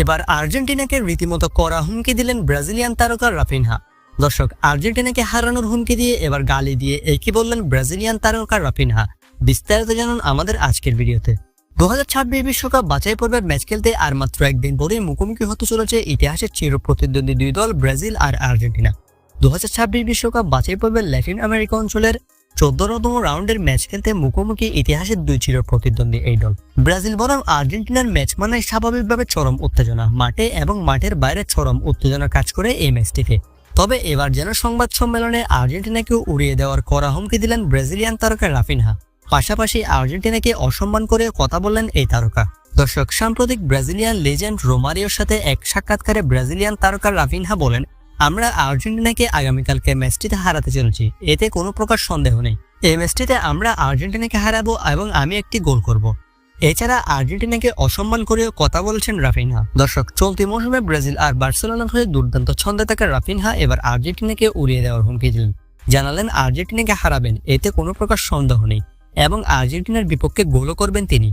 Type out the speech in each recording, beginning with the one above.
এবার আর্জেন্টিনাকে রীতিমতো করা হুমকি দিলেন ব্রাজিলিয়ান তারকা রাফিনহা। দর্শক, আর্জেন্টিনাকে হারানোর হুমকি দিয়ে এবার গালি দিয়ে একই বললেন ব্রাজিলিয়ান তারকা রাফিনহা। বিস্তারিত জানুন আমাদের আজকের ভিডিওতে। দু হাজার ছাব্বিশ বিশ্বকাপ বাছাই পর্বের ম্যাচ খেলতে আর মাত্র একদিন পরে মুখোমুখি হতে চলেছে ইতিহাসের চির প্রতিদ্বন্দ্বী দুই দল ব্রাজিল আর আর্জেন্টিনা। দু হাজার ছাব্বিশ বিশ্বকাপ বাছাই পর্বের ল্যাটিন আমেরিকা অঞ্চলের চোদ্দতম রাউন্ডের ম্যাচ খেলতে মুখোমুখি ইতিহাসের দুই চির প্রতিদ্বন্দ্বী এই দল। ব্রাজিল বনাম আর্জেন্টিনার ম্যাচ মানে স্বাভাবিকভাবে চরম উত্তেজনা, মাঠে এবং মাঠের বাইরে চরম উত্তেজনা কাজ করে এই ম্যাচটিতে তবে এবার যেন সংবাদ সম্মেলনে আর্জেন্টিনাকে উড়িয়ে দেওয়ার করা হুমকি দিলেন ব্রাজিলিয়ান তারকা রাফিনহা। পাশাপাশি আর্জেন্টিনাকে অসম্মান করে কথা বললেন এই তারকা। দর্শক, সাম্প্রতিক ব্রাজিলিয়ান লেজেন্ড রোমারিওর সাথে এক সাক্ষাৎকারে ব্রাজিলিয়ান তারকা রাফিনহা বলেন আমরা আর্জেন্টিনাকে আগামীকালকে ম্যাচটিতে হারাতে চলেছি। এতে কোনো প্রকার সন্দেহ নেই। এই ম্যাচটিতে আমরা আর্জেন্টিনাকে হারাবো এবং আমি একটি গোল করব। এছাড়া আর্জেন্টিনাকে অসম্মান করেও কথা বলেছেন রাফিনহা। দর্শক, চলতি মৌসুমে ব্রাজিল আর বার্সেলোনার হয়ে দুর্দান্ত ছন্দে থাকা রাফিনহা এবার আর্জেন্টিনাকে উড়িয়ে দেওয়ার হুমকি দিলেন। জানালেন, আর্জেন্টিনাকে হারাবেন, এতে কোনো প্রকার সন্দেহ নেই এবং আর্জেন্টিনার বিপক্ষে গোলও করবেন তিনি।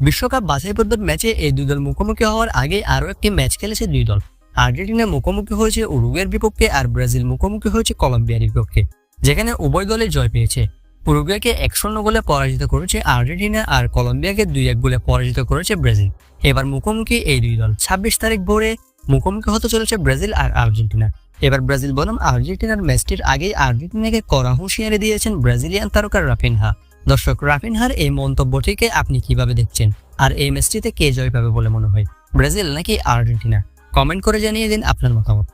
বিশ্বকাপ বাছাই ম্যাচে এই দুই দল মুখোমুখি হওয়ার আগে আরও একটি ম্যাচ খেলেছে দুই দল। আর্জেন্টিনা মুখোমুখি হয়েছে উরুগুয়ের বিপক্ষে আর ব্রাজিল মুখোমুখি হয়েছে কলম্বিয়ার বিপক্ষে, যেখানে উভয় দলে জয় পেয়েছে। উরুগুয়েকে এক শূন্য গোলে পরাজিত করেছে আর্জেন্টিনা আর কলম্বিয়াকে দুই এক গোলে পরাজিত করেছে ব্রাজিল। এবার মুখোমুখি এই দুই দল। ছাব্বিশ তারিখ ভোরে মুখোমুখি হতে চলেছে ব্রাজিল আর আর্জেন্টিনা। এবার ব্রাজিল বনাম আর্জেন্টিনার ম্যাচটির আগেই আর্জেন্টিনাকে কড়া হুঁশিয়ারি দিয়েছেন ব্রাজিলিয়ান তারকা রাফিনহা। দর্শক, রাফিনহার এই মন্তব্যটিকে আপনি কীভাবে দেখছেন? আর এই ম্যাচটিতে কে জয় পাবে বলে মনে হয়? ব্রাজিল নাকি আর্জেন্টিনা? কমেন্ট করে জানিয়ে দিন আপনার মতামত।